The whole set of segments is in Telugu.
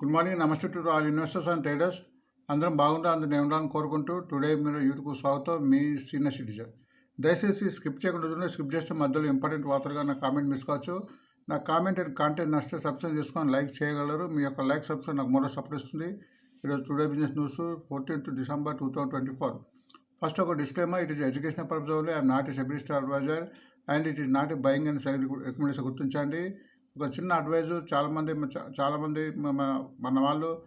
గుడ్ మార్నింగ్ నమస్తే to all investors and traders అందరం బాగుంటే అందరూ నేను ఉండాలని కోరుకుంటూ టుడే మీరు యూట్యూబ్ స్వాగతం. మీ సీనియర్ సిటిజన్. దయచేసి స్కిప్ చేయకుండా చూడండి స్కిప్ చేస్తే మధ్యలో ఇంపార్టెంట్ వార్తలుగా నా కామెంట్ మిస్ కావచ్చు. నా కామెంట్ అండ్ కాంటెంట్ నచ్చితే సబ్స్క్రైబ్ చేసుకొని లైక్ చేయగలరు. మీ యొక్క లైక్ సబ్స్క్రైబ్ నాకు మరో సపోర్ట్ ఇస్తుంది. ఈరోజు today business news fourteenth December two thousand twenty four first ఒక disclaimer it is education purpose only I'm not a SEBI listed advisor and it is not a buying and sell recommendation గుర్తించండి. ఒక చిన్న అడ్వైజు చాలామంది చాలామంది మన- మన వాళ్ళు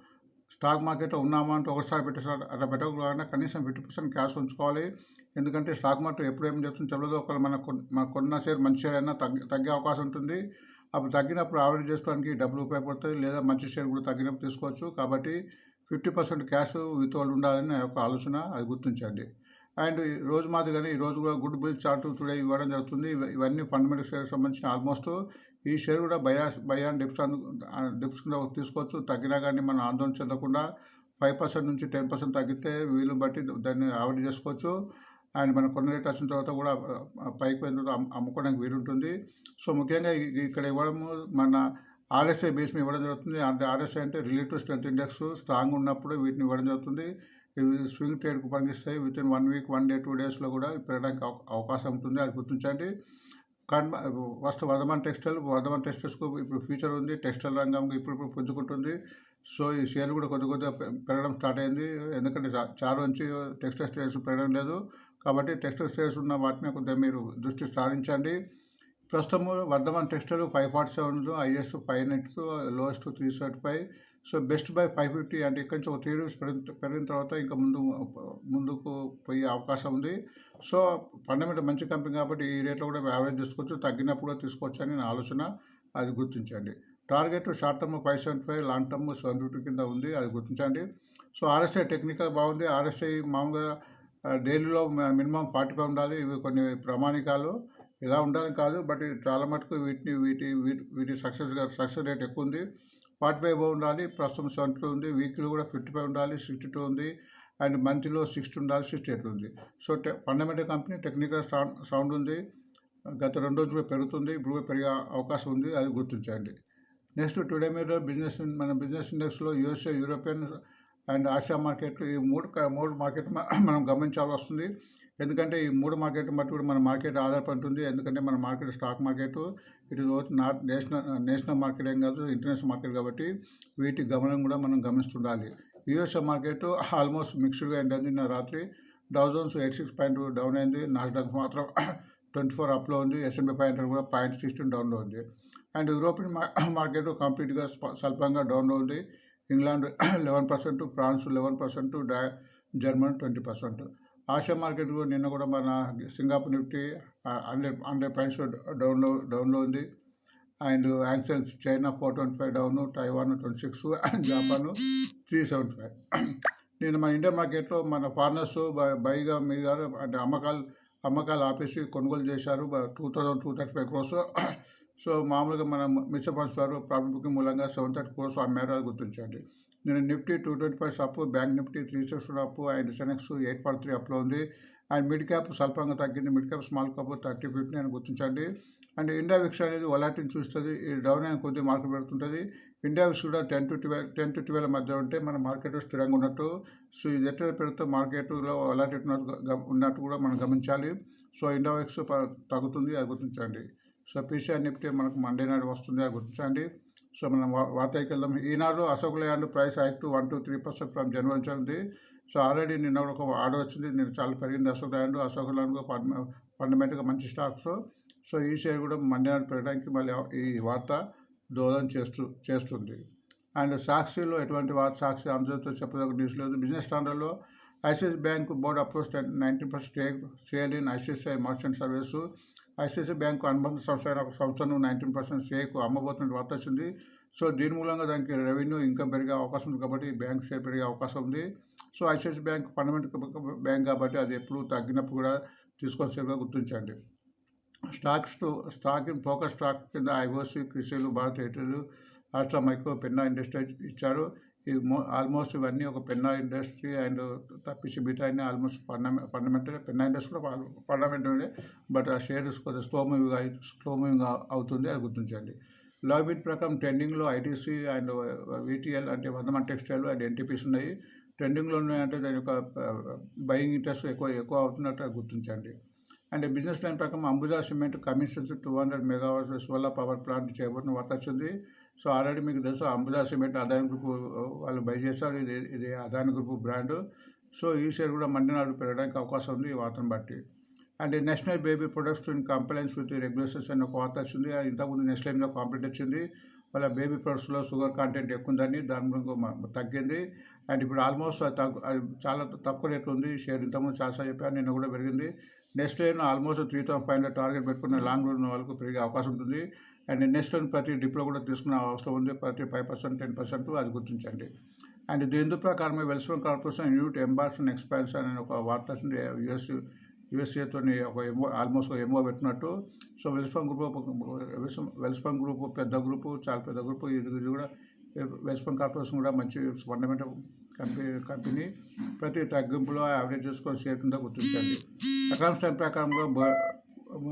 స్టాక్ మార్కెట్లో ఉన్నామా అంటే ఒకసారి పెట్టేసారు. అట్లా పెట్టకుండా కనీసం ఫిఫ్టీ పర్సెంట్ క్యాష్ ఉంచుకోవాలి. ఎందుకంటే స్టాక్ మార్కెట్ ఎప్పుడు ఏం చెప్తుందో తెలియదు ఒకవేళ మన మన కొన్న షేర్ మంచి షేర్ అయినా తగ్గి తగ్గే అవకాశం ఉంటుంది. అప్పుడు తగ్గినప్పుడు ఆవరేజ్ చేసుకోవడానికి డబ్బులు ఉపయోగపడుతుంది లేదా మంచి షేర్ కూడా తగ్గినప్పుడు తీసుకోవచ్చు. కాబట్టి ఫిఫ్టీ పర్సెంట్ క్యాష్ విత్ వాళ్ళు ఉండాలని ఒక యొక్క ఆలోచన అది గుర్తించండి. అండ్ ఈ రోజు మాది కానీ ఈ రోజు కూడా గుడ్ బిల్ చార్ట్ టుడే ఇవ్వడం జరుగుతుంది. ఇవన్నీ ఫండమెంటల్ షేర్ సంబంధించిన ఆల్మోస్ట్ ఈ షేర్ కూడా బయా బయా డిప్స్ డిప్స్ కింద తీసుకోవచ్చు. తగ్గినా కానీ మనం ఆందోళన చెందకుండా ఫైవ్ పర్సెంట్ నుంచి టెన్ పర్సెంట్ తగ్గితే వీలుని బట్టి దాన్ని అవాయిడ్ చేసుకోవచ్చు. అండ్ మనం కొన్ని రేట్ వచ్చిన తర్వాత కూడా పైకి పోయిన తర్వాత అమ్ముకోవడానికి వీలుంటుంది. సో ముఖ్యంగా ఇక్కడ ఇవ్వడము మన ఆర్ఎస్ఐ బేస్ మీద ఇవ్వడం జరుగుతుంది. అంటే ఆర్ఎస్ఐ అంటే రిలేటివ్ స్ట్రెంత్ ఇండెక్స్ స్ట్రాంగ్ ఉన్నప్పుడు వీటిని ఇవ్వడం జరుగుతుంది. ఇవి స్వింగ్ ట్రేడ్కు పనికిస్తాయి. Within one week one day two డేస్లో కూడా పెరగడానికి అవకాశం ఉంటుంది. అది గుర్తించండి. కన్మ ఫస్ట్ వర్ధమాన్ టెక్స్టైల్ వర్ధమాన్ టెక్స్టైల్స్కు ఇప్పుడు ఫ్యూచర్ ఉంది టెక్స్టైల్ రంగం ఇప్పుడు ఇప్పుడు పుంజుకుంటుంది. సో ఈ షేర్లు కూడా కొద్ది కొద్దిగా పెరగడం స్టార్ట్ అయింది. ఎందుకంటే చారు నుంచి టెక్స్టైల్ స్టేస్ పెరగడం లేదు. కాబట్టి టెక్స్టైల్ స్టేర్స్ ఉన్న వాటిని కొద్దిగా మీరు దృష్టి సారించండి. ప్రస్తుతము Vardhman textile five forty seven highest five net lowest three seventy five. So best buy five fifty అంటే ఇక్కడి నుంచి ఒక త్రీ రూపీస్ పెరిగిన తర్వాత ఇంకా ముందు ముందుకు పోయే అవకాశం ఉంది. సో ఫండమెంటల్ మంచి కంపెనీ కాబట్టి ఈ రేట్లో కూడా యావరేజ్ తీసుకోవచ్చు. తగ్గినప్పుడు తీసుకోవచ్చు అని నా ఆలోచన. అది గుర్తించండి. Target short term five seventy five long term seven fifty కింద ఉంది. అది గుర్తించండి. సో ఆర్ఎస్ఐ టెక్నికల్ బాగుంది. ఆర్ఎస్ఐ మామూలుగా డైలీలో మినిమం ఫార్టీ ఫైవ్ ఉండాలి. ఇవి కొన్ని ప్రామాణికాలు. ఇలా ఉండాలని కాదు. బట్ చాలా మటుకు వీటిని వీటి వీటి వీటి సక్సెస్గా సక్సెస్ రేట్ ఎక్కువ ఉంది. ఫార్టీ ఫైవ్ ఉండాలి ప్రస్తుతం సెవెంటీ టూ ఉంది వీక్లీ కూడా ఫిఫ్టీ ఫైవ్ ఉండాలి సిక్స్టీ టూ ఉంది అండ్ మంత్లీలో సిక్స్టీ ఉండాలి సిక్స్టీ ఎయిట్ ఉంది. సో టె fundamental company technical sound sound ఉంది గత రెండు రోజులు పెరుగుతుంది ఇప్పుడు పెరిగే అవకాశం ఉంది అది గుర్తించండి నెక్స్ట్ టుడే మీద బిజినెస్ మన బిజినెస్ ఇండెక్స్లో యూఎస్ఏ యూరోపియన్ అండ్ ఆసియా మార్కెట్లు ఈ మూడు మూడు మార్కెట్ మనం గమనించాల్సి వస్తుంది. ఎందుకంటే ఈ మూడు మార్కెట్ బట్టి కూడా మన మార్కెట్ ఆధారపడి ఉంటుంది. ఎందుకంటే మన మార్కెట్ స్టాక్ మార్కెట్ ఇటు is not national national market ఏం కాదు ఇంటర్నేషనల్ మార్కెట్ కాబట్టి వీటి గమనం కూడా మనం గమనిస్తుండాలి. యుఎస్ మార్కెట్ ఆల్మోస్ట్ మిక్స్డ్గా ఏంటంటే నిన్న రాత్రి. Dow Jones eight six point down అయింది. నాస్డాక్ మాత్రం ట్వంటీ ఫోర్ అప్లో ఉంది. ఎస్ఎంబీ పాయింట్ కూడా పాయింట్ సిక్స్టీన్ డౌన్లో ఉంది. అండ్ యూరోపియన్ మార్కెట్ కంప్లీట్గా స్ప- స్వల్పంగా డౌన్లో ఉంది. England eleven percent France eleven percent డా Germany twenty percent. Asia market కూడా నిన్న కూడా మన Singapore Nifty hundred hundred points డౌన్లో డౌన్లో ఉంది. And action China four twenty five down Taiwan twenty six Japan three seventy five. నేను మన ఇండియన్ మార్కెట్లో మన ఫారినర్స్ బైగా మీద అంటే అమ్మకాలు అమ్మకాలు ఆపేసి కొనుగోలు చేశారు. Two thousand two thirty five crores so మామూలుగా మన మిస్టర్ ఫండ్స్ వారు ప్రాఫిట్ బుకింగ్ మూలంగా సెవెన్ థర్టీ క్రోర్స్ అమ్మారు అది గుర్తించండి. నేను Nifty two twenty five up bank Nifty three six up and Sensex eight forty three అప్లో ఉంది. అండ్ మిడ్ క్యాప్ స్వల్పంగా తగ్గింది. Mid cap small cap thirty fifty అని గుర్తించండి. అండ్ ఇండియా విక్స్ అనేది వలాటిని చూస్తుంది. డౌన్ అయిన కొద్ది మార్కెట్ పెడుతుంటుంది. ఇండియా విక్స్ కూడా ten to twelve ten to twelve మధ్య ఉంటే మన మార్కెట్ స్థిరంగా ఉన్నట్టు. సో ఇది ఎట్లా పెడితే మార్కెట్లో వలాటి ఉన్నట్టు కూడా మనం గమనించాలి. సో ఇండియా విక్స్ తగ్గుతుంది అది గుర్తించండి. సో పీసీఆర్ నిఫ్టీ మనకు మండే నాడు వస్తుంది అది గుర్తించండి. సో మనం వార్తకి వెళ్దాం. Eenadu Ashok Leyland price hike to one to three percent from January నుంచి ఉంది. సో ఆల్రెడీ నిన్న ఒక ఆర్డర్ వచ్చింది. నేను చాలా పెరిగింది అశోక్ ల్యాండ్. అశోక్ ల్యాండ్ ఫండమెంటల్గా మంచి స్టాక్స్. సో ఈ షేర్ కూడా మండే నాడు పెట్టడానికి మళ్ళీ ఈ వార్త దోహదం చేస్తూ చేస్తుంది. అండ్ సాక్షిలో ఎటువంటి వార్త సాక్షి అందరితో చెప్పదగ్గ న్యూస్ లేదు. Business స్టాండర్డ్లో ICICI bank board approach nineteen percent stake sale in ICICI merchant service. ICICI bank అనుబంధ సంస్థ ఒక సంస్థను నైన్టీన్ పర్సెంట్ స్టేక్ అమ్మబోతున్న వార్త వచ్చింది. సో దీని మూలంగా దానికి రెవెన్యూ ఇన్కమ్ పెరిగే అవకాశం ఉంది కాబట్టి బ్యాంక్ షేర్ పెరిగే అవకాశం ఉంది. So ICICI bank fundamental bank కాబట్టి అది ఎప్పుడు తగ్గినప్పుడు కూడా తీసుకొని సేవగా గుర్తించండి. Stocks to stock in focus stock కింద ఐఓసి కృషిలు భారత్ ఎయిర్టెల్ రాష్ట్ర మైక్రో పెన్నా ఇండస్ట్రీ ఇచ్చారు. ఈ ఆల్మోస్ట్ ఇవన్నీ ఒక పెన్నా ఇండస్ట్రీ అండ్ తప్పించి మిగతా అన్ని ఆల్మోస్ట్ ఫండమె ఫండమెంటల్ పెన్నా ఇండస్ట్రీ కూడా ఫండమెంటల్ బట్ ఆ షేర్స్ కొద్దిగా స్లో మూవింగ్ స్లో మూవింగ్ అవుతుంది అది గుర్తించండి. లాబిన్ ప్రకారం ట్రెండింగ్లో ఐటీసీ అండ్ విటిఎల్ అంటే వర్ధమాన్ టెక్స్టైల్ అండ్ ఎన్టీపీస్ ఉన్నాయి. ట్రెండింగ్లో ఉన్నాయంటే దాని యొక్క బయింగ్ ఇంట్రెస్ట్ ఎక్కువ ఎక్కువ అవుతున్నట్టు గుర్తించండి. అండ్ బిజినెస్ లైన్ ప్రకారం Ambuja cement commissions two hundred megawatts solar power plant చేయబడిన వర్క్ వచ్చింది. సో ఆల్రెడీ మీకు తెలుసు అంబుజా సిమెంట్ అదాని గ్రూప్ వాళ్ళు బై చేస్తారు ఇది ఇది అదాని గ్రూప్ బ్రాండ్. సో ఈ షేర్ కూడా మండినాడు పెరగడానికి అవకాశం ఉంది ఈ వార్తను బట్టి. And national baby products in compliance with regulations అని ఒక వార్త వచ్చింది ఇంతకుముందు నెక్స్ట్ లైన్గా కాంప్లీట్ వచ్చింది. వాళ్ళ బేబీ ప్రొడక్ట్స్లో షుగర్ కంటెంట్ ఎక్కువ ఉందని దాని గురించి తగ్గింది. అండ్ ఇప్పుడు ఆల్మోస్ట్ అది తగ్గు అది చాలా తక్కువ రేట్ ఉంది. షేర్ ఇంతకుముందు చాలా చెప్పాను నిన్న కూడా పెరిగింది. Next line almost three thousand five hundred target పెట్టుకున్న లాంగ్ రన్ వాళ్ళకు పెరిగే అవకాశం ఉంటుంది. అండ్ నెక్స్ట్ లైన్ ప్రతి డిప్లో కూడా తీసుకునే అవసరం ఉంది. ప్రతి ఫైవ్ పర్సెంట్ టెన్ పర్సెంట్ అది గుర్తించండి. అండ్ దీని ప్రకారం వెల్స్వన్ కార్పొరేషన్ యూనిట్ ఎంబార్షన్ ఎక్స్పాన్షన్ అనే ఒక వార్త వచ్చింది. యుఎస్ యుఎస్ఏతో ఒక ఎమో ఆల్మోస్ట్ ఒక ఎమో పెట్టినట్టు. So Welspun group Welspun group పెద్ద గ్రూపు చాలా పెద్ద గ్రూపు. ఇది ఇది కూడా వెల్స్పన్ కార్పొరేషన్ కూడా మంచి ఫండమెంటల్ కంపెనీ కంపెనీ. ప్రతి తగ్గింపులో యావరేజ్ చేసుకొని షేర్ కింద గుర్తించండి. ఎకనామిక్స్ టైం ప్రకారంగా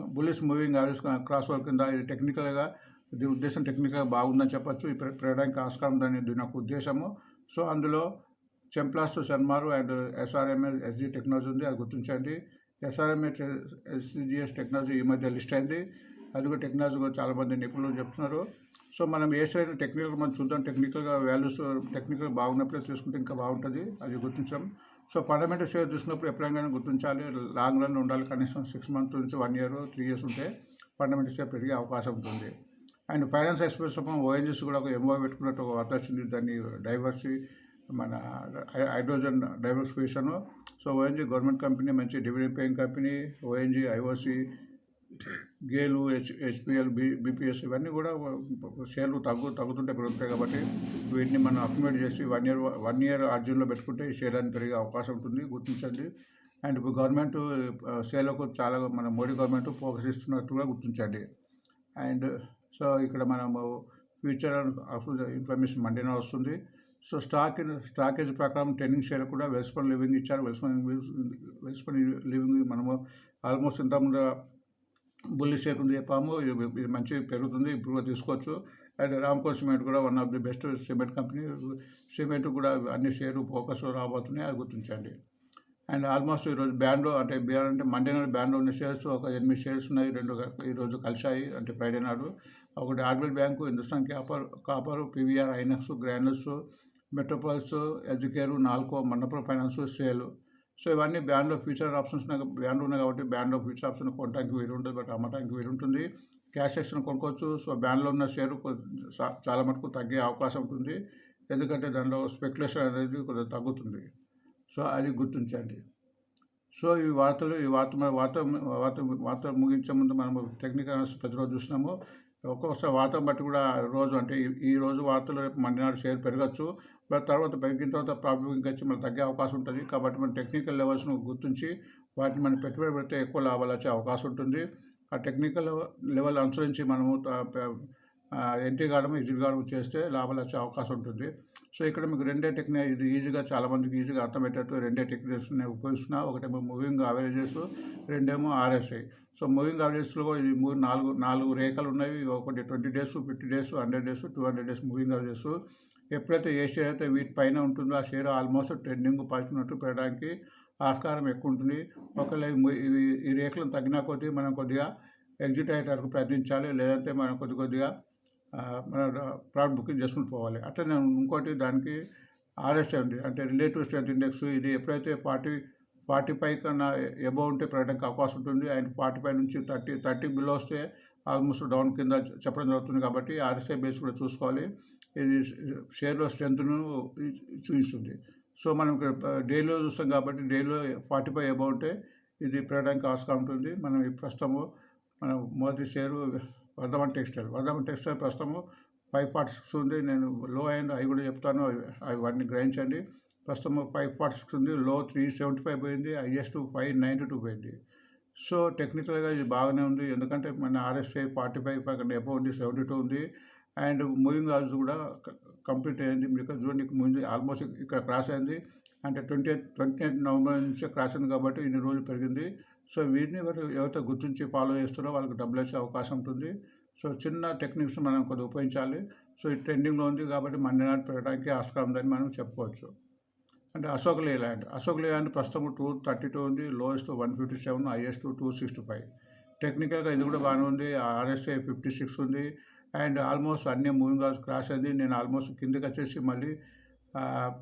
bullish moving average cross over కింద ఇది టెక్నికల్గా దీని ఉద్దేశం టెక్నికల్గా బాగుందని చెప్పచ్చు. ఈ పె- ఆస్కారం దాని దీని యొక్క ఉద్దేశము. సో అందులో Chemplast Sanmar and SRML SG technology ఉంది. అది గుర్తించండి. ఎస్ఆర్ఎంఏ ఎస్జిఎస్ టెక్నాలజీ ఈ మధ్య లిస్ట్ అయింది. అది కూడా టెక్నాలజీ కూడా చాలామంది నిపుణులు చెప్తున్నారు. సో మనం ఏ సైడ్ టెక్నికల్ మనం చూద్దాం. టెక్నికల్గా వాల్యూస్ టెక్నికల్ బాగున్నప్పుడే తీసుకుంటే ఇంకా బాగుంటుంది. అది గుర్తించడం. సో ఫండమెంటల్ షేర్ చూసినప్పుడు ఎప్పుడైనా గుర్తించాలి. లాంగ్ రన్ ఉండాలి. కనీసం సిక్స్ మంత్స్ నుంచి వన్ ఇయర్ త్రీ ఇయర్స్ ఉంటే ఫండమెంటల్ షేర్ పెరిగే అవకాశం ఉంటుంది. అండ్ ఫైనాన్స్ ఎక్స్ప్రెస్ ఓఎన్జీస్ కూడా ఒక ఎంఓ పెట్టుకున్నట్టు ఒక వార్త వచ్చింది దాన్ని డైవర్సి మన high- hydrogen diversification. So ONGC government company మంచి dividend paying company ONGC IOC GAIL H HPCL B BPCL ఇవన్నీ కూడా షేర్లు తగ్గు తగ్గుతుంటే పెరుగుతాయి కాబట్టి వీటిని మనం అక్యుమేట్ చేసి వన్ ఇయర్ వన్ ఇయర్ అర్జున్లో పెట్టుకుంటే ఈ షేర్ అని పెరిగే అవకాశం ఉంటుంది గుర్తించండి. అండ్ ఇప్పుడు గవర్నమెంట్ షేర్లకు చాలా మన మోడీ గవర్నమెంట్ ఫోకస్ ఇస్తున్నట్టు కూడా గుర్తించండి. అండ్ సో ఇక్కడ మనము ఫ్యూచర్ ఇన్ఫర్మేషన్ మండేనే వస్తుంది. సో స్టాక్ స్టాకేజ్ ప్రకారం ట్రెండింగ్ షేర్ కూడా వెల్స్పన్ లివింగ్ ఇచ్చారు. వెల్స్పన్ వెల్స్పన్ లివింగ్ మనము ఆల్మోస్ట్ ఇంతకుముందు బుల్లి షేర్ ఉంది చెప్పాము. ఇది ఇది మంచి పెరుగుతుంది. ఇప్పుడు తీసుకోవచ్చు. అండ్ రామ్కో సిమెంట్ కూడా one of the best cement company. Cement కూడా అన్ని షేరు ఫోకస్ రాబోతున్నాయి. అది గుర్తించండి. అండ్ ఆల్మోస్ట్ ఈరోజు బ్యాండ్లో అంటే బిఆర్ అంటే మండే నాడు బ్యాండ్లో ఉన్న షేర్స్ ఒక ఎనిమిది షేర్స్ ఉన్నాయి. రెండు ఈరోజు కలిశాయి. అంటే ఫ్రైడే నాడు. ఒకటి RBL bank Hindustan copper copper PVR Inox grants Metropolis ఎడ్యుకేరు Nalco Manappuram finance SAIL so ఇవన్నీ బ్యాండ్లో ఫ్యూచర్ ఆప్షన్స్ ఉన్నాయి బ్యాండ్ ఉన్నాయి కాబట్టి బ్యాండ్లో ఫ్యూచర్ ఆప్షన్ కొనడానికి వీలు ఉంటుంది బట్ అమ్మటానికి వీలు ఉంటుంది. క్యాష్ సెక్షన్ కొనుక్కోవచ్చు. సో బ్యాండ్లో ఉన్న షేర్ చాలా మటుకు తగ్గే అవకాశం ఉంటుంది. ఎందుకంటే దానిలో స్పెక్యులేషన్ అనేది కొంచెం తగ్గుతుంది. సో అది గుర్తించండి. సో ఈ వార్తలు ఈ వార్త వార్త వార్త వార్త ముగించే ముందు మనము టెక్నికల్ అనాలిసిస్ ప్రతిరోజు చూసినాము ఒక్కొక్కసారి వార్త బట్టి కూడా రోజు అంటే ఈ- ఈ రోజు వార్తలు రేపు మండినాడు షేర్ పెరగచ్చు. మరి తర్వాత పెరిగిన తర్వాత ప్రాఫిట్ వచ్చి మనం తగ్గే అవకాశం ఉంటుంది. కాబట్టి మన టెక్నికల్ లెవెల్స్ను గుర్తించి వాటిని మనం పెట్టుబడి పెడితే ఎక్కువ లాభాలు వచ్చే అవకాశం ఉంటుంది. ఆ టెక్నికల్ లెవెల్ అనుసరించి మనము ఎంట్రీ కావడం ఎగ్జిట్ కావడం చేస్తే లాభాలు వచ్చే అవకాశం ఉంటుంది. సో ఇక్కడ మీకు రెండే టెక్నిక్ ఇది ఈజీగా చాలామందికి ఈజీగా అర్థమయ్యేటట్టు రెండే టెక్నిక్స్ నేను ఉపయోగిస్తున్నా. ఒకటేమో మూవింగ్ అవరేజెస్ రెండేమో ఆర్ఎస్ఐ. సో మూవింగ్ అవరేజెస్లో ఇది మూడు నాలుగు నాలుగు రేఖలు ఉన్నాయి ఒకటి twenty days fifty days hundred days two hundred days moving averages ఎప్పుడైతే ఏ షేర్ అయితే వీటి పైన ఉంటుందో ఆ షేర్ ఆల్మోస్ట్ ట్రెండింగ్ పడుతున్నట్టు పెట్టడానికి ఆస్కారం ఎక్కువ ఉంటుంది. ఒకవేళ ఈ ఇవి ఈ రేఖలు తగ్గినా కొద్దీ మనం కొద్దిగా ఎగ్జిట్ అయ్యేటట్టు ప్రయత్నించాలి. లేదంటే మనం కొద్ది కొద్దిగా మన ప్రాడక్ట్ బుకింగ్ చేసుకుని పోవాలి. అట్లనే ఇంకోటి దానికి ఆర్ఎస్ఐ ఉంది అంటే రిలేటివ్ స్ట్రెంత్ ఇండెక్స్. ఇది ఎప్పుడైతే పార్టీ ఫార్టీ ఫైవ్ కన్నా ఎబో ఉంటే పెరగడానికి అవకాశం ఉంటుంది. అండ్ ఫార్టీ ఫైవ్ నుంచి థర్టీ థర్టీ బిలో వస్తే ఆల్మోస్ట్ డౌన్ కింద చెప్పడం జరుగుతుంది కాబట్టి ఆర్ఎస్ఐ బేస్ కూడా చూసుకోవాలి. ఇది షేర్లో స్ట్రెంత్ను చూపిస్తుంది. సో మనం ఇక్కడ డైలీలో చూస్తాం కాబట్టి డైలీలో ఫార్టీ ఫైవ్ ఎబో ఉంటే ఇది పెరగడానికి ఆస్కారం ఉంటుంది. మనం ఈ ప్రస్తుతము మనం మొదటి share Vardhman textile Vardhman textile ప్రస్తుతము ఫైవ్ ఫార్టీ సిక్స్ ఉంది. నేను లో అండ్ అవి కూడా చెప్తాను. అవి అవి వాటిని గ్రహించండి. ప్రస్తుతం ఫైవ్ ఫార్టీ సిక్స్ ఉంది లో త్రీ సెవెంటీ ఫైవ్ పోయింది హైయెస్ట్ ఫైవ్ నైంటీ టూ పోయింది. సో టెక్నికల్గా ఇది బాగానే ఉంది. ఎందుకంటే మన ఆర్ఎస్ఐ ఫార్టీ ఫైవ్ పక్కన ఎబో ఉంది సెవెంటీ టూ ఉంది. అండ్ మూవింగ్ ఆల్స్ కూడా కంప్లీట్ అయింది. మీకు చూడండి ముందు ఆల్మోస్ట్ ఇక్కడ క్రాస్ అయింది. అంటే twenty eighth twenty eighth November నుంచి క్రాస్ అయింది కాబట్టి ఇన్ని రోజులు పెరిగింది. సో వీటిని ఎవరు ఎవరైతే గుర్తించి ఫాలో చేస్తారో వాళ్ళకి డబ్బులు వచ్చే అవకాశం ఉంటుంది. సో చిన్న టెక్నిక్స్ మనం కొద్దిగా ఉపయోగించాలి. సో ఈ ట్రెండింగ్లో ఉంది కాబట్టి మండే నాడు పెరగడానికి ఆస్కారం ఉందని మనం చెప్పుకోవచ్చు. అంటే అశోక్ లేలాండ్ అశోక్ లేలాండ్ ప్రస్తుతం టూ థర్టీ టూ ఉంది lowest one fifty seven highest two sixty five. టెక్నికల్గా ఇది కూడా బాగానే ఉంది ఆర్ఎస్ఏ ఫిఫ్టీ సిక్స్ ఉంది అండ్ ఆల్మోస్ట్ అన్ని మూవింగ్ క్రాస్ అయింది నేను ఆల్మోస్ట్ కిందకి వచ్చేసి మళ్ళీ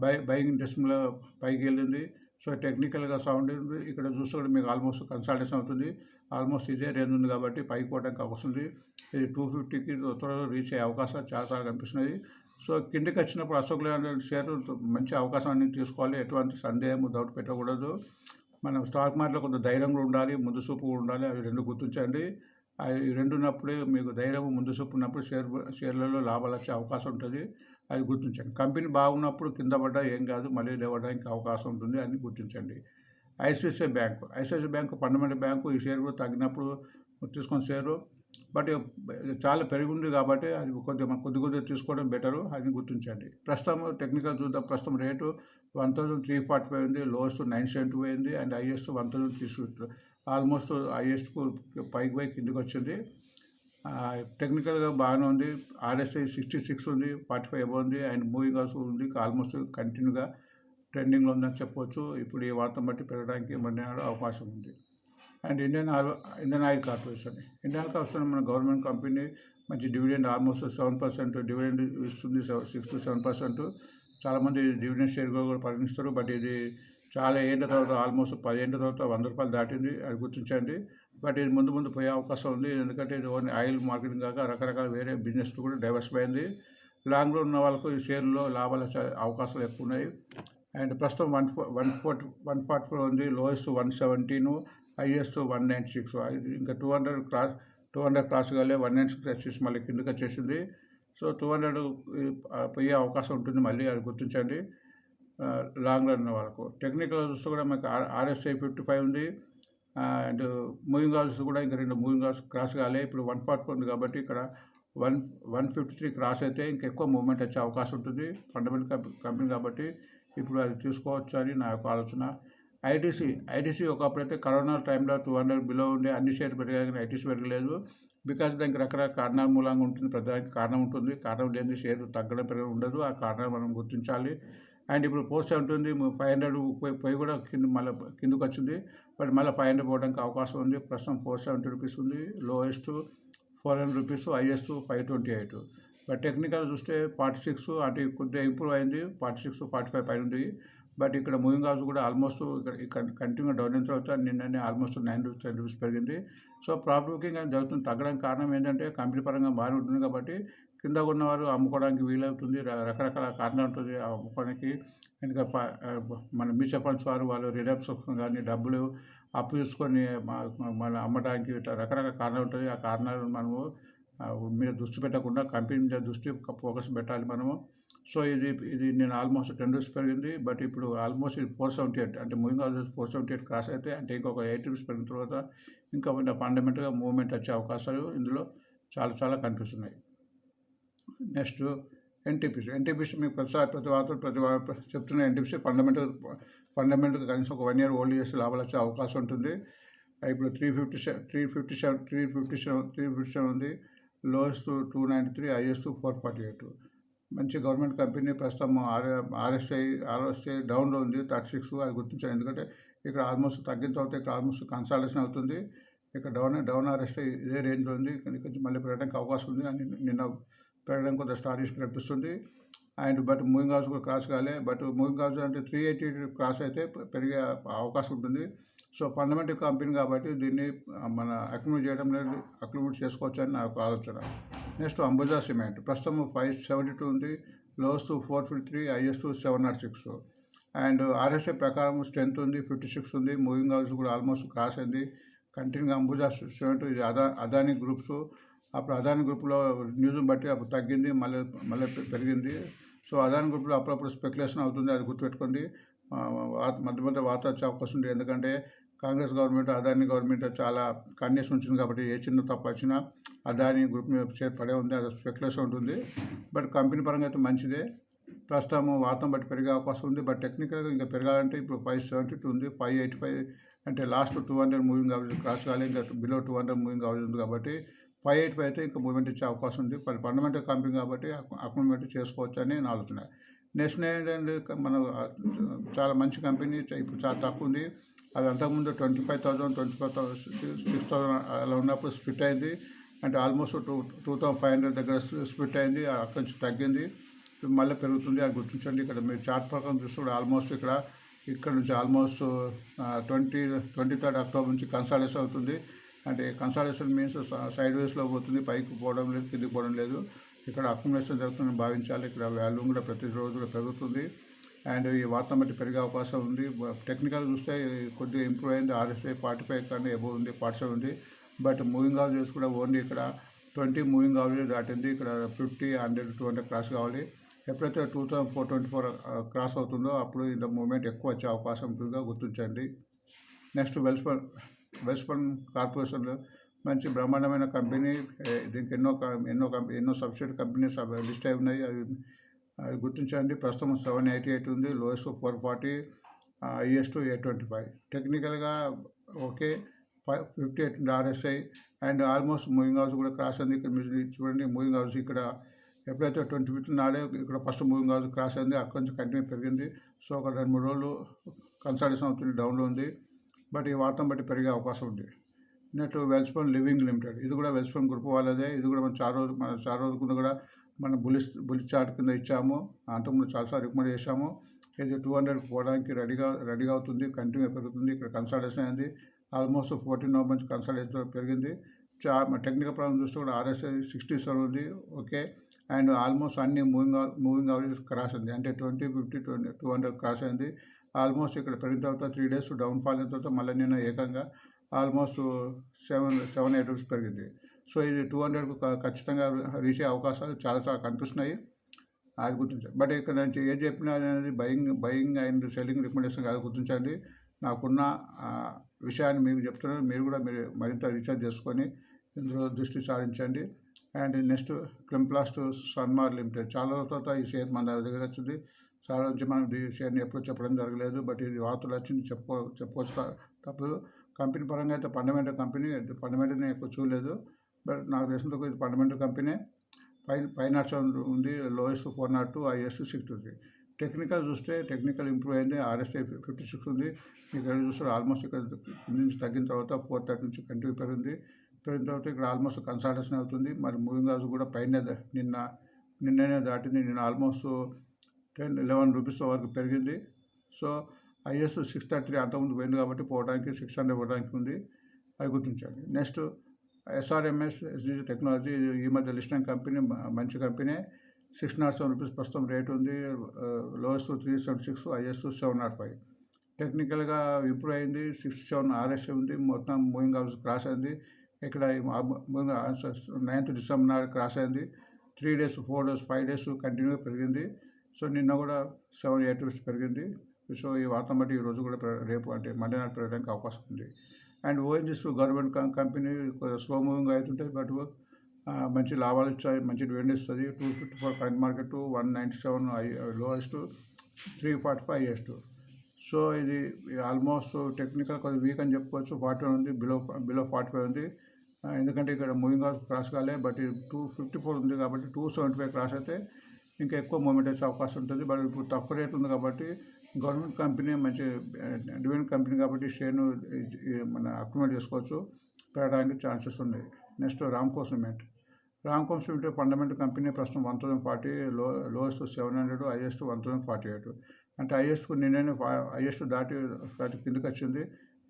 బై బయింగ్ డెసిమల్ పైకి వెళ్ళింది. సో టెక్నికల్గా సౌండ్ ఉంది ఇక్కడ చూస్తే కూడా మీకు ఆల్మోస్ట్ కన్సల్టేషన్ అవుతుంది ఆల్మోస్ట్ ఇదే రేంజ్ ఉంది కాబట్టి పైకి పోవడానికి అవకాశం ఉంది. ఇది టూ ఫిఫ్టీకి త్వరగా రీచ్ అయ్యే అవకాశాలు చాలా చాలా కనిపిస్తున్నాయి. సో కిందకి వచ్చినప్పుడు అశోక్ లేలాండ్ షేర్ మంచి అవకాశాన్ని తీసుకోవాలి ఎటువంటి సందేహం డౌట్ పెట్టకూడదు. మనం స్టాక్ మార్కెట్లో కొంత ధైర్యంగా ఉండాలి ముందు చూపు ఉండాలి అవి రెండు గుర్తించండి. అవి రెండు ఉన్నప్పుడే మీకు ధైర్యం ముందు చూపు ఉన్నప్పుడు షేర్ షేర్లలో లాభాలు వచ్చే అవకాశం ఉంటుంది. అది గుర్తించండి. కంపెనీ బాగున్నప్పుడు కింద పడ్డా ఏం కాదు మళ్ళీ లేవడానికి అవకాశం ఉంటుంది అని గుర్తించండి. ICICI bank ICICI bank fundamental bank ఈ షేర్ కూడా తగ్గినప్పుడు తీసుకున్న షేరు బట్ చాలా పెరిగి ఉంది కాబట్టి అది కొద్దిగా కొద్ది కొద్దిగా తీసుకోవడం బెటరు అది గుర్తించండి. ప్రస్తుతం టెక్నికల్ చూద్దాం. ప్రస్తుతం rate one thousand three forty five ఉంది లోయెస్ట్ నైన్ సెవెంటీ పోయింది and highest one thousand three almost హైయెస్ట్కు పైకి పై కిందికి వచ్చింది. టెక్నికల్గా బాగానే ఉంది. ఆర్ఎస్ఐ సిక్స్టీ సిక్స్ ఉంది ఫార్టీ ఫైవ్ ఉంది అండ్ మూవింగ్ ఆల్సో ఉంది. ఆల్మోస్ట్ కంటిన్యూగా ట్రెండింగ్లో ఉందని చెప్పవచ్చు ఇప్పుడు ఈ వార్త బట్టి పెరగడానికి మరి అవకాశం ఉంది. And Indian oil Indian oil corporation. Indian corporation మన గవర్నమెంట్ కంపెనీ మంచి dividend almost seven percent dividend ఇస్తుంది సిక్స్ టు సెవెన్ పర్సెంట్. చాలామంది డివిడెండ్ షేర్ కూడా పరిగణిస్తారు బట్ ఇది చాలా ఏళ్ళ తర్వాత ఆల్మోస్ట్ పది ఏళ్ళ తర్వాత వంద రూపాయలు దాటింది అది గుర్తించండి. బట్ ఇది ముందు ముందు పోయే అవకాశం ఉంది ఎందుకంటే ఇది ఓన్లీ ఆయిల్ మార్కెటింగ్ కాక రకరకాల వేరే బిజినెస్లు కూడా డైవర్సిఫై అయింది లాంగ్లో ఉన్న వాళ్ళకు ఈ షేర్లో లాభాలు అవకాశాలు ఎక్కువ ఉన్నాయి. అండ్ ప్రస్తుతం వన్ ఫో one four one forty four ఉంది. లోయెస్ట్ వన్ సెవెంటీను హైయెస్ట్ వన్ నైంటీ సిక్స్. ఇంకా two hundred cross two hundred cross కాలే వన్ నైన్ సిక్స్ వచ్చేసి మళ్ళీ కిందకి వచ్చేసింది. సో టూ హండ్రెడ్ పోయే అవకాశం ఉంటుంది మళ్ళీ అది గుర్తించండి. లాంగ్ రన్ ఉన్న వాళ్ళకు టెక్నికల్ చూస్తే కూడా మనకి ఆర్ ఆర్ఎస్ఐ ఫిఫ్టీ ఫైవ్ ఉంది. అండ్ మూవింగ్ ఆల్స్ కూడా ఇంకా రెండు మూవింగ్ ఆల్స్ క్రాస్ కాలే. ఇప్పుడు వన్ ఫార్టీ ఉంది కాబట్టి ఇక్కడ one one fifty three cross అయితే ఇంకెక్కువ మూమెంట్ వచ్చే అవకాశం ఉంటుంది. ఫండమెంటల్ కంపెనీ కంపెనీ కాబట్టి ఇప్పుడు అది తీసుకోవచ్చు అని నా యొక్క ఆలోచన. ఐటీసీ ఐటీసీ ఒకప్పుడైతే కరోనా టైంలో టూ హండ్రెడ్ బిలో ఉండే అన్ని షేర్లు పెరిగాయి కానీ ఐటీసీ పెరగలేదు. బికాజ్ దానికి రకరకాల కారణాల మూలంగా ఉంటుంది ప్రధానికి కారణం ఉంటుంది. కారణం లేని షేర్ తగ్గడం పెరగడం ఉండదు. ఆ కారణాలు మనం గుర్తించాలి. అండ్ ఇప్పుడు పోస్ట్ ఉంటుంది ఫైవ్ హండ్రెడ్ పోయి పోయి కూడా కింద మళ్ళీ కిందకు వచ్చింది. బట్ మళ్ళీ ఫైవ్ హండ్రెడ్ పోవడానికి అవకాశం ఉంది. ప్రస్తుతం ఫోర్ సెవెంటీ రూపీస్ ఉంది. Lowest four hundred rupees highest five twenty eight. But technical చూస్తే ఫార్టీ సిక్స్ అంటే కొద్దిగా ఇంప్రూవ్ అయింది. ఫార్టీ సిక్స్ ఫార్టీ ఫైవ్ పైన ఉంది. బట్ ఇక్కడ మూవింగ్ హౌస్ కూడా ఆల్మోస్ట్ ఇక్కడ కంటిన్యూ డౌన్ అయిన తర్వాత నిన్ననే almost nine rupees ten rupees పెరిగింది. సో ప్రాఫిట్ బుకింగ్ అనేది జరుగుతుంది. తగ్గడానికి కారణం ఏంటంటే కంపెనీ పరంగా బాగానే ఉంటుంది కాబట్టి కింద ఉన్నవారు అమ్ముకోవడానికి వీలవుతుంది. రకరకాల కారణాలు ఉంటుంది అమ్ముకోవడానికి. ఇంకా మన మ్యూచువల్ ఫండ్స్ వారు వాళ్ళు రిలాప్స్ కానీ డబ్బులు అప్పు తీసుకొని మన అమ్మడానికి ఇట్లా రకరకాల కారణాలు ఉంటుంది ఆ కారణాలు మనము మీద దృష్టి పెట్టకుండా కంపెనీ మీద దృష్టి ఫోకస్ పెట్టాలి మనము. సో ఇది ఇది నేను ఆల్మోస్ట్ టెన్ రూపీస్ పెరిగింది. బట్ ఇప్పుడు ఆల్మోస్ట్ ఇది ఫోర్ సెవెంటీ ఎయిట్. అంటే moving almost four seventy eight cross అయితే అంటే ఇంకొక ఎయిట్ రూపీస్ పెరిగిన తర్వాత ఇంకా ఫండమెంటల్గా మూవ్మెంట్ వచ్చే అవకాశాలు ఇందులో చాలా చాలా కనిపిస్తున్నాయి. Next NTPC. ఎన్టీపీసీ మీకు ప్రతిసారి ప్రతి వార్త ప్రతి చెప్తున్న ఎన్టీపీసీ ఫండమెంటల్ ఫండమెంటల్ కనీసం ఒక వన్ ఇయర్ ఓల్డ్ చేసి లాభాలు వచ్చే అవకాశం ఉంటుంది. ఇప్పుడు three fifty seven three fifty seven three fifty seven three fifty seven ఉంది. Lowest two ninety three highest four forty eight మంచి గవర్నమెంట్ కంపెనీ ప్రస్తుతం ఆర్ ఆర్ఎస్ఐ ఆర్ఎస్ఐ డౌన్లో ఉంది థర్టీ సిక్స్ అది గుర్తించాను ఎందుకంటే ఇక్కడ ఆల్మోస్ట్ తగ్గిన తర్వాత ఇక్కడ ఆల్మోస్ట్ కన్సల్టేషన్ అవుతుంది. ఇక్కడ డౌన్ డౌన్ ఆర్ఎస్ఐ ఇదే రేంజ్లో ఉంది. కొంచెం మళ్ళీ పెరగడానికి అవకాశం ఉంది. అని నిన్న పెరగడం కొంత స్టార్టిష్ కనిపిస్తుంది. అండ్ బట్ మూవింగ్ హౌస్ కూడా క్రాస్ కాలే. బట్ మూవింగ్ హౌస్ అంటే త్రీ ఎయిటీ క్రాస్ అయితే పెరిగే అవకాశం ఉంటుంది. సో ఫండమెంటల్ కంపెనీ కాబట్టి దీన్ని మన అక్యుమిట్ చేయడం లేదు అక్యుమిట్ చేసుకోవచ్చు అని నా యొక్క ఆలోచన. Next Ambuja cement. ప్రస్తుతం ఫైవ్ సెవెంటీ టూ ఉంది lows four fifty three highest seven nought six and RSI ప్రకారం స్ట్రెంత్ ఉంది ఫిఫ్టీ సిక్స్ ఉంది మూవింగ్ హౌస్ కూడా ఆల్మోస్ట్ క్రాస్ అయింది. కంటిన్యూగా అంబుజా సిమెంట్ ఇది అదా అదాని గ్రూప్స్ అప్పుడు అదాని గ్రూప్లో న్యూస్ని బట్టి అప్పుడు తగ్గింది మళ్ళీ మళ్ళీ పెరిగింది. సో అదాని గ్రూప్లో అప్పుడప్పుడు స్పెక్యులేషన్ అవుతుంది అది గుర్తుపెట్టుకోండి. మధ్య మధ్య వార్త వచ్చే అవకాశం ఉంది ఎందుకంటే కాంగ్రెస్ గవర్నమెంట్ అదాని గవర్నమెంట్ చాలా కండిషన్ ఉంచింది కాబట్టి ఏ చిన్న తప్పు వచ్చినా అదాని గ్రూప్ మీద పడే ఉంది అది స్పెక్యులేషన్ ఉంటుంది. బట్ కంపెనీ పరంగా అయితే మంచిదే. ప్రస్తుతం వాతం బట్టి పెరిగే అవకాశం ఉంది. బట్ టెక్నికల్గా ఇంకా పెరగాలంటే ఇప్పుడు ఫైవ్ సెవెంటీ టూ ఉంది. ఫైవ్ ఎయిటీ ఫైవ్ అంటే last two hundred moving averages cross కావాలి ఇంకా బిలో టూ హండ్రెడ్ మూవింగ్ కావాలి ఉంది కాబట్టి ఫైవ్ ఎయిట్ ఫైవ్ అయితే ఇంకా మూవ్మెంట్ ఇచ్చే అవకాశం ఉంది. ఫండమెంటల్ కంపెనీ కాబట్టి అకామిడేట్ చేసుకోవచ్చు అని నా ఆలోచన. నెక్స్ట్ ఏంటంటే మన చాలా మంచి కంపెనీ ఇప్పుడు చాలా తక్కువ ఉంది. అది అంతకుముందు twenty five thousand twenty five thousand six thousand అలా ఉన్నప్పుడు స్ప్లిట్ అయింది. అంటే almost two two thousand five hundred దగ్గర స్ప్లిట్ అయింది. అక్కడి నుంచి తగ్గింది. మళ్ళీ పెరుగుతుంది. అది గుర్తించండి. ఇక్కడ మీరు చార్ట్ ప్రకారం చూస్తే ఆల్మోస్ట్ ఇక్కడ ఇక్కడ నుంచి almost twenty twenty third October నుంచి కన్సాలేషన్ అవుతుంది. అంటే కన్సాలేషన్ మీన్స్ సైడ్ వేస్లో పోతుంది. పైకి పోవడం లేదు కిందికి పోవడం లేదు. ఇక్కడ అక్యుమిలేషన్ జరుగుతుందని భావించాలి. ఇక్కడ వాల్యూ కూడా ప్రతిరోజు కూడా పెరుగుతుంది. అండ్ ఈ వార్తం బట్టి పెరిగే అవకాశం ఉంది. టెక్నికల్ చూస్తే కొద్దిగా ఇంప్రూవ్ అయింది. ఆర్ఎస్ఐ ఫార్టీ ఫైవ్ కన్నా ఎబో ఉంది ఫార్టీ ఉంది. బట్ మూవింగ్ ఆవరేజ్ కూడా ఓన్లీ ఇక్కడ ట్వంటీ మూవింగ్ ఆవరేజ్ దాటింది. ఇక్కడ fifty hundred two hundred cross కావాలి. ఎప్పుడైతే two thousand four twenty four cross అవుతుందో అప్పుడు ఇంత మూమెంట్ ఎక్కువ వచ్చే అవకాశం ఉంటుందిగా గుర్తించండి. నెక్స్ట్ వెల్స్పన్ వెల్స్పన్ కార్పొరేషన్లో మంచి బ్రహ్మాండమైన కంపెనీ దీనికి ఎన్నో ఎన్నో కంపెనీ ఎన్నో సబ్సిడీ కంపెనీస్ అవి లిస్ట్ అయి ఉన్నాయి. అవి అవి గుర్తించండి. ప్రస్తుతం సెవెన్ ఎయిటీ ఎయిట్ ఉంది. Lowest four forty highest eight twenty five. టెక్నికల్గా ఓకే. ఫైవ్ ఫిఫ్టీ ఎయిట్ ఉంది RSI. And almost moving house కూడా క్రాస్ అయింది. ఇక్కడ మీరు చూడండి మూవింగ్ హౌస్ ఇక్కడ ఎప్పుడైతే ట్వంటీ ఫిఫ్త్ నాడే ఇక్కడ ఫస్ట్ మూవింగ్ హౌస్ క్రాస్ అయింది అక్కడి నుంచి కంటిన్యూ పెరిగింది. సో ఒక రెండు మూడు రోజులు కన్సల్టేషన్ అవుతుంది డౌన్లో ఉంది. బట్ ఈ వార్తం బట్టి పెరిగే అవకాశం ఉంది. నెట్ వెల్స్పన్ లివింగ్ లిమిటెడ్ ఇది కూడా వెల్స్పన్ గ్రూప్ వాళ్ళదే. ఇది కూడా మనం చాలా రోజు మన చాలా రోజుల కింద కూడా మనం బులిస్ బులిస్ చార్ట్ కింద ఇచ్చాము. అంతకుముందు చాలాసార్లు రికమెండ్ చేశాము. ఇది టూ హండ్రెడ్ పోవడానికి రెడీగా రెడీగా అవుతుంది కంటిన్యూ పెరుగుతుంది. ఇక్కడ కన్సల్టేషన్ అయింది. ఆల్మోస్ట్ ఫోర్టీన్ మంచి కన్సల్టేషన్ పెరిగింది. చా టెక్నికల్ ప్రాబ్లమ్ చూస్తే కూడా ఆర్ఎస్ఐ సిక్స్టీ సెవెన్ ఉంది. ఓకే అండ్ ఆల్మోస్ట్ అన్ని మూవింగ్ మూవింగ్ అవరేజ్ క్రాస్ అయింది. అంటే twenty fifty twenty two hundred cross అయింది. ఆల్మోస్ట్ ఇక్కడ పెరిగిన తర్వాత త్రీ డేస్ డౌన్ ఫాల్ అయిన తర్వాత మళ్ళీ నేను ఏకంగా almost seven seven eight rupees పెరిగింది. సో ఇది టూ హండ్రెడ్కు ఖచ్చితంగా రీచ్ అయ్యే అవకాశాలు చాలా చాలా కనిపిస్తున్నాయి. అది గుర్తించండి. బట్ ఇక్కడ నుంచి ఏం చెప్పినా అనేది buying buying and selling recommendation కాదు గుర్తించండి. నాకున్న విషయాన్ని మీకు చెప్తున్నాను మీరు కూడా మీరు మరింత రీఛార్జ్ చేసుకొని ఇందులో దృష్టి సారించండి. And next Chemplast Sanmar limited. చాలా రోజుల తర్వాత ఈ షేర్ మన దగ్గర వచ్చింది. చాలా నుంచి మనం ఈ షేర్ని ఎప్పుడు చెప్పడం జరగలేదు. బట్ ఇది వార్తలు వచ్చింది. చెప్పుకో చెప్పుకోవచ్చు తప్పదు. కంపెనీ పరంగా అయితే ఫండమెంటల్ కంపెనీ ఫండమెంటల్ నేను ఎక్కువ చూడలేదు. బట్ నాకు తెలిసినంత ఇది ఫండమెంటల్ కంపెనీ. పై పైన ఆర్ట్స్ ఉంది lowest four nought two highest six ఉంది. టెక్నికల్ చూస్తే టెక్నికల్ ఇంప్రూవ్ అయింది ఆర్ఎస్ఐ ఫిఫ్టీ సిక్స్ ఉంది. ఇక్కడ చూస్తే ఆల్మోస్ట్ ఇక్కడ కింద నుంచి తగ్గిన తర్వాత ఫోర్ థర్టీ నుంచి కంటిన్యూ పెరిగింది. పెరిగిన తర్వాత ఇక్కడ ఆల్మోస్ట్ కన్సల్టేషన్ అవుతుంది. మరి మూవింగ్ హౌస్ కూడా పైన నిన్న నిన్ననే దాటింది. నిన్న ఆల్మోస్ట్ టెన్ లెవెన్ రూపీస్ వరకు పెరిగింది. So is six thirty three అంతకుముందు పోయింది కాబట్టి పోవడానికి సిక్స్ హండ్రెడ్ పోవడానికి ఉంది. అది గుర్తించండి నెక్స్ట్ ఎస్ఆర్ఎంఎస్ ఎస్డిజి టెక్నాలజీ ఈ మధ్య లిస్టింగ్ కంపెనీ మంచి company. Six nought seven rupees ప్రస్తుతం రేట్ ఉంది. Lowest three seventy six highest seven nought five. టెక్నికల్గా ఇంప్రూవ్ అయింది. సిక్స్ సెవెన్ ఆర్ఎస్ ఉంది. మొత్తం మూవింగ్ హౌస్ క్రాస్ అయింది. ఇక్కడ నైన్త్ డిసెంబర్ నాడు క్రాస్ అయింది. Three days four days five days కంటిన్యూగా పెరిగింది. సో నిన్న కూడా సెవెన్ ఎయిట్ రూపీస్ పెరిగింది. సో ఈ వార్తను బట్టి ఈరోజు కూడా రేపు అంటే మండే నాడు పెరగడానికి అవకాశం ఉంది. And ONGC government company slow moving అవుతుంటాయి బట్ మంచి లాభాలు ఇస్తాయి మంచి డివిడెండ్ ఇస్తుంది. Two fifty four current market one ninety seven lowest three forty five highest. So ఇది ఆల్మోస్ట్ టెక్నికల్ కొద్ది వీక్ అని చెప్పుకోవచ్చు. ఫార్టీ ఉంది బిలో బిలో ఫార్టీ ఫైవ్ ఉంది. ఎందుకంటే ఇక్కడ మూవింగ్ హౌస్ క్రాస్ కాలే బట్ టూ ఫిఫ్టీ ఫోర్ ఉంది కాబట్టి టూ సెవెంటీ ఫైవ్ క్రాస్ అయితే ఇంకా ఎక్కువ మూమెంట్ వచ్చే అవకాశం ఉంటుంది. బట్ ఇప్పుడు తక్కువ రేట్ ఉంది కాబట్టి గవర్నమెంట్ కంపెనీ మంచి డివిడెంట్ కంపెనీ కాబట్టి షేర్ను మన అక్యుమిలేట్ చేసుకోవచ్చు. పెరగడానికి ఛాన్సెస్ ఉన్నాయి. Next Ramco cement Ramco cement fundamental company ప్రస్తుతం వన్ థౌసండ్ ఫార్టీ లో lowest seven hundred highest one thousand forty eight. అంటే హైయెస్ట్ నిన్ననే హైయెస్ట్ దాటి దాటి కిందకి వచ్చింది.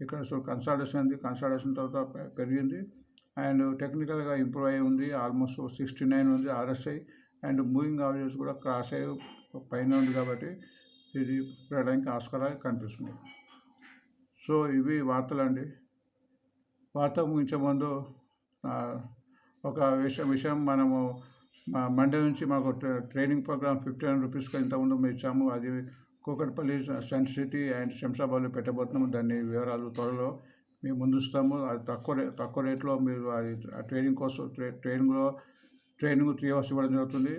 ఇక్కడ సో కన్సల్టేషన్ ఉంది. కన్సల్టేషన్ తర్వాత పెరిగింది. అండ్ టెక్నికల్గా ఇంప్రూవ్ అయి ఉంది. ఆల్మోస్ట్ సిక్స్టీ నైన్ ఉంది ఆర్ఎస్ఐ. అండ్ మూవింగ్ ఆవరేజ్ కూడా క్రాస్ అయ్యి పైన ఉంది కాబట్టి ఇది పెరగడానికి ఆస్కారాలు కనిపిస్తుంది. సో ఇవి వార్తలండి వార్త ముగించే ముందు ఒక విషయం విషయం మనము మా మండే నుంచి మాకు ట్రైనింగ్ ప్రోగ్రామ్ ఫిఫ్టీ హండ్రెడ్ రూపీస్కి ఇంతకుముందు మేము ఇచ్చాము. అది కూకట్పల్లి సన్ సిటీ అండ్ శంషాబాద్లో పెట్టబోతున్నాము. దాని వివరాలు త్వరలో మేము ముందుస్తాము. అది తక్కువ రే తక్కువ రేట్లో మీరు అది ట్రైనింగ్ కోసం ట్రైనింగ్లో ట్రైనింగ్ త్రీ అవర్స్ ఇవ్వడం జరుగుతుంది.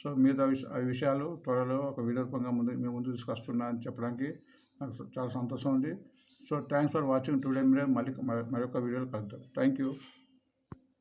సో మిగతా విష ఆ విషయాలు త్వరలో ఒక వీడియో రూపంగా ముందు మేము ముందు తీసుకొస్తున్నా అని చెప్పడానికి నాకు చాలా సంతోషం ఉంది. So thanks for watching today మీరే మళ్ళీ మరొక వీడియోలో కలుద్దాం. Thank you